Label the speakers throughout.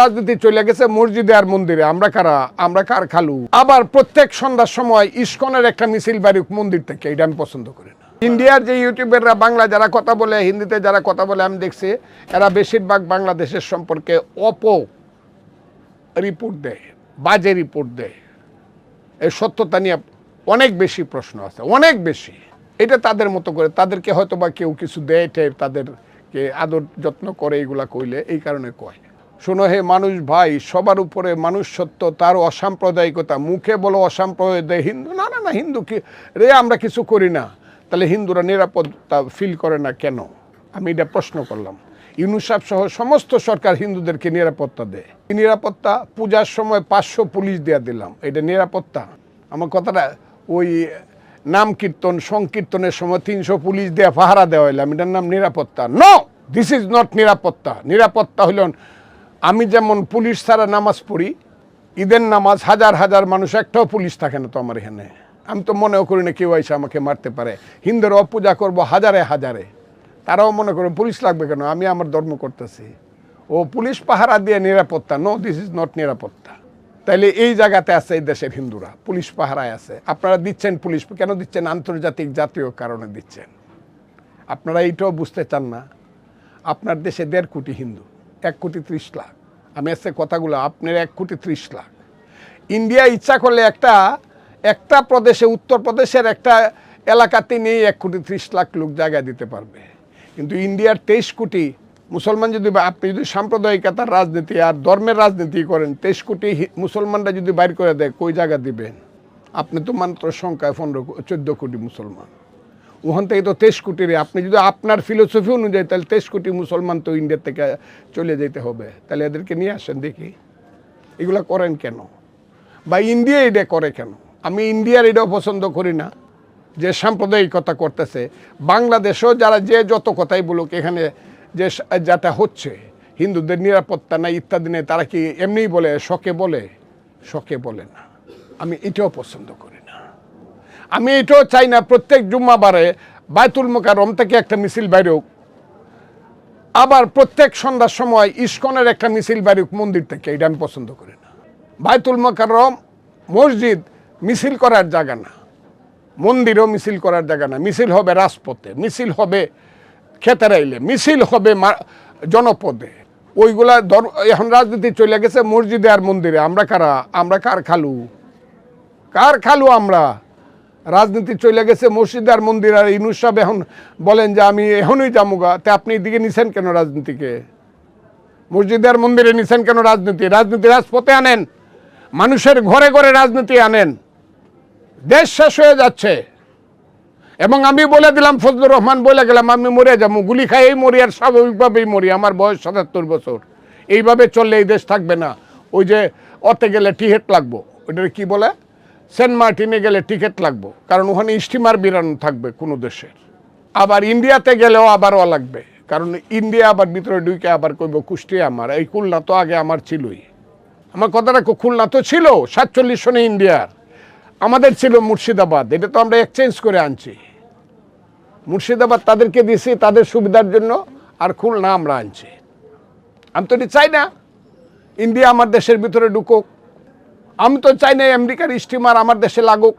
Speaker 1: রাজনীতি চলে গেছে মসজিদে আর মন্দিরে। আমরা কারা? আমরা কার খালু? আবার প্রত্যেক সন্ধ্যার সময় ইস্কনের একটা মিছিল বাড়ুক মন্দির থেকে, এটা আমি পছন্দ করি না। ইন্ডিয়ার যে ইউটিউবাররা বাংলা যারা কথা বলে, হিন্দিতে যারা কথা বলে, আমি দেখছি, এরা বেশিরভাগ বাংলাদেশের সম্পর্কে অপ রিপোর্ট দেয়, বাজে রিপোর্ট দেয়। এই সত্যতা নিয়ে অনেক বেশি প্রশ্ন আছে, অনেক বেশি। এটা তাদের মতো করে, তাদেরকে হয়তো বা কেউ কিছু দেয় তাদেরকে আদর যত্ন করে এইগুলা কইলে এই কারণে কয়। শোনো হে মানুষ ভাই, সবার উপরে মানুষ সত্য তার অসাম্প্রদায়িকতা। মুখে বলো অসাম্প্রদায় হিন্দু, না না না, হিন্দু কি? রে, আমরা কিছু করি না। তাহলে হিন্দুরা নিরাপত্তা ফিল করে না কেন? আমি এটা প্রশ্ন করলাম। ইউনুসাফ সহ সমস্ত সরকার হিন্দুদেরকে নিরাপত্তা দেয়। নিরাপত্তা? পূজার সময় পাঁচশো পুলিশ দেয়া দিলাম। এটা নিরাপত্তা? আমার কথাটা ওই নাম কীর্তন, সংকীর্তনের সময় তিনশো পুলিশ দেয়া পাহারা দেওয়া হইলাম। এটার নাম নিরাপত্তা। নো দিস ইজ নট নিরাপত্তা। নিরাপত্তা হইল আমি যেমন পুলিশ ছাড়া নামাজ পড়ি, ঈদের নামাজ হাজার হাজার মানুষ, একটাও পুলিশ থাকে না তো আমার এখানে। আমি তো মনেও করি না কেউ এসে আমাকে মারতে পারে। হিন্দুর অপূজা করব হাজারে হাজারে। তারাও মনে করে পুলিশ লাগবে কেন? আমি আমার ধর্ম করতেছি। ও পুলিশ পাহারা দিয়ে নিরাপত্তা। নো দিস ইজ নট নিরাপত্তা। তাইলে এই জায়গাতে আছে এই দেশের হিন্দুরা। পুলিশ পাহারায় আছে। আপনারা দিচ্ছেন পুলিশ, কেন দিচ্ছেন? আন্তর্জাতিক জাতীয় কারণে দিচ্ছেন। আপনারা এইটাও বুঝতে চান না। আপনার দেশে দেড় কোটি হিন্দু। এক কোটি ত্রিশ লাখ। আমি আজকে কথাগুলো, আপনার এক কোটি ত্রিশ লাখ। ইন্ডিয়া ইচ্ছা করলে একটা একটা প্রদেশে উত্তরপ্রদেশের একটা এলাকাতে নিয়ে এক কোটি ত্রিশ লাখ লোক জায়গা দিতে পারবে। কিন্তু ইন্ডিয়ার তেইশ কোটি মুসলমান যদি আপনি যদি সাম্প্রদায়িকতার রাজনীতি আর ধর্মের রাজনীতি করেন, তেইশ কোটি মুসলমানরা যদি বাইর করে দেয়, কই জায়গা দিবেন? আপনি তো মাত্র সংখ্যায় পনেরো, চোদ্দ কোটি মুসলমান। ওখান থেকে তো তেইশ কোটি রে। আপনি যদি আপনার ফিলোসফি অনুযায়ী, তাহলে তেইশ কোটি মুসলমান তো ইন্ডিয়া থেকে চলে যেতে হবে। তাহলে এদেরকে নিয়ে আসেন দেখি। এগুলা করেন কেন? বা ইন্ডিয়া এটা করে কেন? আমি ইন্ডিয়ার এটাও পছন্দ করি না, যে সাম্প্রদায়িকতা করতেছে। বাংলাদেশও যারা যে যত কথাই বলুক, এখানে যে যাটা হচ্ছে, হিন্দুদের নিরাপত্তা নাই, ইত্যাদি নেই, তারা কি এমনিই বলে? শখে বলে? শখে বলে না। আমি এটাও পছন্দ করি। আমি এটাও চাই না, প্রত্যেক জুম্মাবারে বায়তুল মোকারম থেকে একটা মিছিল বাইরেও আবার প্রত্যেক সন্ধ্যার সময় ইস্কনের একটা মিছিল বাইরেও মন্দির থেকে, এটা আমি পছন্দ করি না। বায়তুল মোকারম মসজিদ মিছিল করার জায়গা না। মন্দিরও মিছিল করার জায়গা না। মিছিল হবে রাজপথে, মিছিল হবে খেতেরাইলে মিছিল হবে জনপদে। ওইগুলা এখন রাজনীতি চলে গেছে মসজিদে আর মন্দিরে। আমরা কারা? আমরা কার খালু? কার খালু আমরা? রাজনীতি চলে গেছে মসজিদ আর মন্দির, আর ইনুস সাহেব এখন বলেন যে আমি এখনই জামুগা তে আপনি এদিকে নিছেন কেন রাজনীতিকে? মসজিদ আর মন্দিরে নিছেন কেন রাজনীতি? রাজনীতি রাজপথে আনেন, মানুষের ঘরে ঘরে রাজনীতি আনেন। দেশ শেষ হয়ে যাচ্ছে। এবং আমি বলে দিলাম, ফজলুর রহমান বলে গেলাম, আমি মরে যাব, গুলি খাইয়েই মরি আর স্বাভাবিকভাবেই মরি, আমার বয়স সাতাত্তর বছর। এইভাবে চললে এই দেশ থাকবে না। ওই যে অতে গেলে টিকেট লাগবো। ওইটার কি বলে? সেন্ট মার্টিনে গেলে টিকিট লাগবো, কারণ ওখানে স্টিমার বিরানো থাকবে কোনো দেশের। আবার ইন্ডিয়াতে গেলেও আবারও লাগবে, কারণ ইন্ডিয়া আবার ভিতরে ঢুকে আবার কইব, কুষ্টিয়া আমার, এই খুলনা তো আগে আমার ছিলই। আমার কথাটা খুলনা তো ছিল, সাতচল্লিশ সনে ইন্ডিয়ার। আমাদের ছিল মুর্শিদাবাদ, এটা তো আমরা এক্সচেঞ্জ করে আনছি। মুর্শিদাবাদ তাদেরকে দিয়েছি তাদের সুবিধার জন্য, আর খুলনা আমরা আনছি। আমি তো চাই না, ইন্ডিয়া আমার দেশের ভিতরে ঢুকুক। আমি তো চাই না আমেরিকার স্টিমার আমার দেশে লাগুক।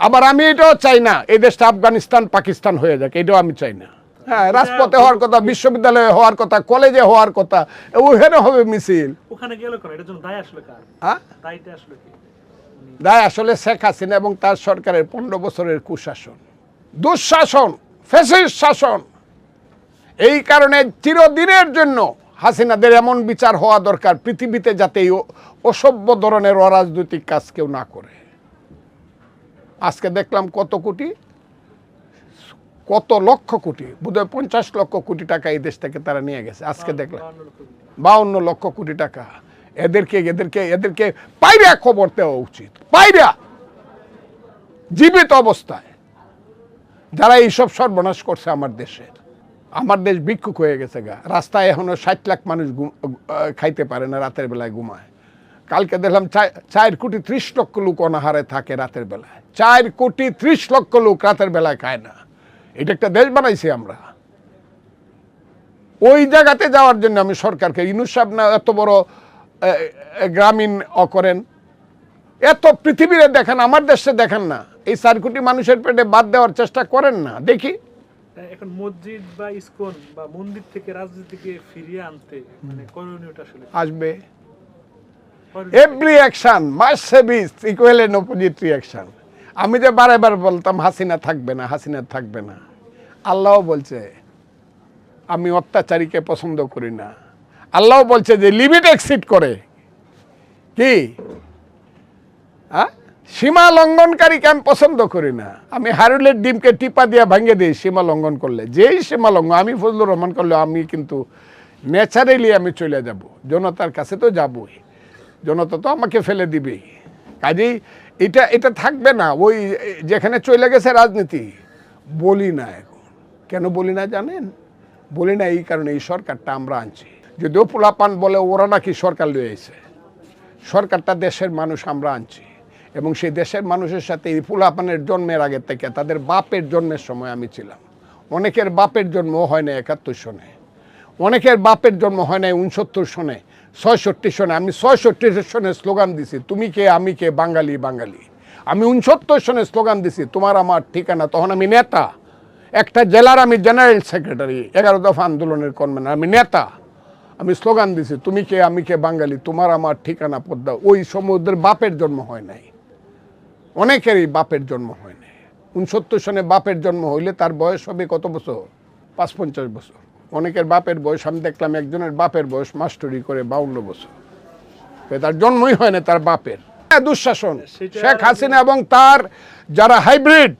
Speaker 1: আবার আমি এটাও চাই না এই দেশটা আফগানিস্তান পাকিস্তান হয়ে যাক এটাও আমি চাই না। হ্যাঁ রাজপথে হওয়ার কথা বিশ্ববিদ্যালয়ে হওয়ার কথা কলেজে হওয়ার কথা ওখানে হবে মিছিল।
Speaker 2: ওখানে গেলে এটার জন্য দায় আসলে কার?
Speaker 1: হ্যাঁ?
Speaker 2: দায়টা আসলে
Speaker 1: দায় আসলে শেখ হাসিনা এবং তার সরকারের পনেরো বছরের কুশাসন। দুঃশাসন ফেসিস শাসন। এই কারণে চিরদিনের জন্য হাসিনাদের এমন বিচার হওয়া দরকার পৃথিবীতে যাতে এই অসভ্য ধরনের অরাজনৈতিক কাজ কেউ না করে। আজকে দেখলাম কত কোটি কত লক্ষ কোটি বোধহয় পঞ্চাশ লক্ষ কোটি টাকা এই দেশ থেকে তারা নিয়ে গেছে। আজকে দেখলাম
Speaker 2: বাউন্ন লক্ষ
Speaker 1: বাউন্ন লক্ষ কোটি টাকা। এদেরকে এদেরকে এদেরকে পাইরা খবর দেওয়া উচিত পাইরা জীবিত অবস্থায়। যারা এইসব সর্বনাশ করছে আমার দেশের। আমার দেশ ভিক্ষুক হয়ে গেছে গা। রাস্তায় এখনও ষাট লাখ মানুষ খাইতে পারে না রাতের বেলায় ঘুমায়। কালকে দেখলাম চার কোটি ত্রিশ লক্ষ লোক অনাহারে থাকে রাতের বেলায়। চার কোটি ত্রিশ লক্ষ লোক রাতের বেলায় খায় না। এটা একটা দেশ বানাইছি আমরা। ওই জায়গাতে যাওয়ার জন্য আমি সরকারকে, ইনুস সাহেব না এত বড় গ্রামীণ অ করেন। এত পৃথিবীরে দেখেন, আমার দেশে দেখেন না। এই চার কোটি মানুষের পেটে বাদ দেওয়ার চেষ্টা করেন না। দেখি।
Speaker 2: এখন মসজিদ বা ইসকন বা মন্দির থেকে রাজনীতিকে ফিরিয়ে আনতে মানে করণীয়টা আসলে
Speaker 1: আসবে। Every action have equal and opposite reaction আমি যে বারে বার বলতাম হাসিনা থাকবে না হাসিনা থাকবে না। আল্লাহ বলছে আমি অত্যাচারীকে পছন্দ করি না। আল্লাহ বলছে যে লিমিট এক্সিট করে। কি? হ্যাঁ? সীমা লঙ্ঘনকারীকে আমি পছন্দ করি না। আমি হারুলের ডিমকে টিপা দিয়ে ভাঙে দিই সীমা লঙ্ঘন করলে, যেই সীমা লঙ্ঘন, আমি ফজলুর রহমান করলে আমি কিন্তু ন্যাচারালি আমি চলে যাব। জনতার কাছে তো যাবই। জনতা তো আমাকে ফেলে দিবেই। কাজেই এটা এটা থাকবে না। ওই যেখানে চলে গেছে রাজনীতি, বলি না এখন। কেন বলি না জানেন? বলি না এই কারণে এই সরকারটা আমরা আনছি। যদিও পোলাপান বলে ওরা নাকি সরকার লয়ে এসে সরকারটা দেশের মানুষ আমরা আনছি। এবং সেই দেশের মানুষের সাথে এই পোলাপানের জন্মের আগে থেকে তাদের বাপের জন্মের সময় আমি ছিলাম। অনেকের বাপের জন্ম হয় না একাত্তর সনে। অনেকের বাপের জন্ম হয় না উনসত্তর সনে, ছয়ষট্টি সনে। আমি ছয়ষট্টি সনে স্লোগান দিছি, তুমি কে, আমি কে, বাঙালি বাঙালি। আমি উনসত্তর সনে স্লোগান দিছি, তোমার আমার ঠিকানা। তখন আমি নেতা, একটা জেলার আমি জেনারেল সেক্রেটারি, এগারো দফা আন্দোলনের কনভেনার, আমি নেতা। আমি স্লোগান দিছি, তুমি কে, আমি কে, বাঙালি, তোমার আমার ঠিকানা পদ্মা। ওই সমুদ্রের বাপের জন্ম হয় নাই। অনেকেরই বাপের জন্ম হয় নাই। উনসত্তর সনে বাপের জন্ম হইলে তার বয়স হবে কত বছর? পাঁচ পঞ্চাশ বছর। অনেকের বাপের বয়স আমি দেখলাম একজনের বাপের বয়স মাস্টারি করে বাউন্ন বছর। তার জন্মই হয় না তার বাপের। হ্যাঁ, দুঃশাসন। শেখ হাসিনা এবং তার যারা হাইব্রিড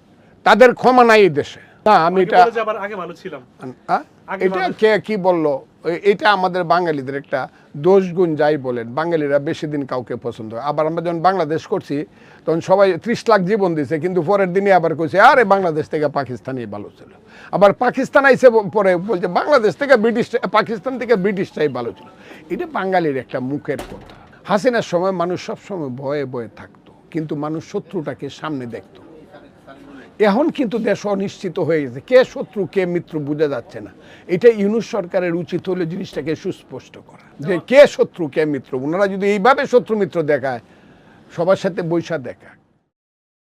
Speaker 1: তাদের ক্ষমা নাই এই দেশে। না আমি এটা
Speaker 2: আগে ভালো ছিলাম।
Speaker 1: এটা কে কি বলল? এটা আমাদের বাঙালিদের একটা দোষগুণ যাই বলেন, বাঙালিরা বেশি দিন কাউকে পছন্দ করে। আবার আমরা যখন বাংলাদেশ করছি, তখন সবাই ত্রিশ লাখ জীবন দিছে, কিন্তু পরের দিনে আবার কইছে, আরে, বাংলাদেশ থেকে পাকিস্তানই ভালো ছিল। আবার পাকিস্তান আইসে পরে বলছে, বাংলাদেশ থেকে ব্রিটিশ, পাকিস্তান থেকে ব্রিটিশটাই ভালো ছিল। এটা বাঙালির একটা মুখের কথা। হাসিনার সময় মানুষ সবসময় ভয়ে ভয়ে থাকতো, কিন্তু মানুষ শত্রুটাকে সামনে দেখতো। এখন কিন্তু দেশ অনিশ্চিত হয়ে গেছে। কে শত্রু, কে মিত্র বোঝা যাচ্ছে না। এটা ইউনুস সরকারের উচিত হলে জিনিসটাকে সুস্পষ্ট করা। যে কে শত্রু, কে মিত্র? ওনারা যদি এইভাবে শত্রু মিত্র দেখায়, সবার সাথে বৈশা দেখাক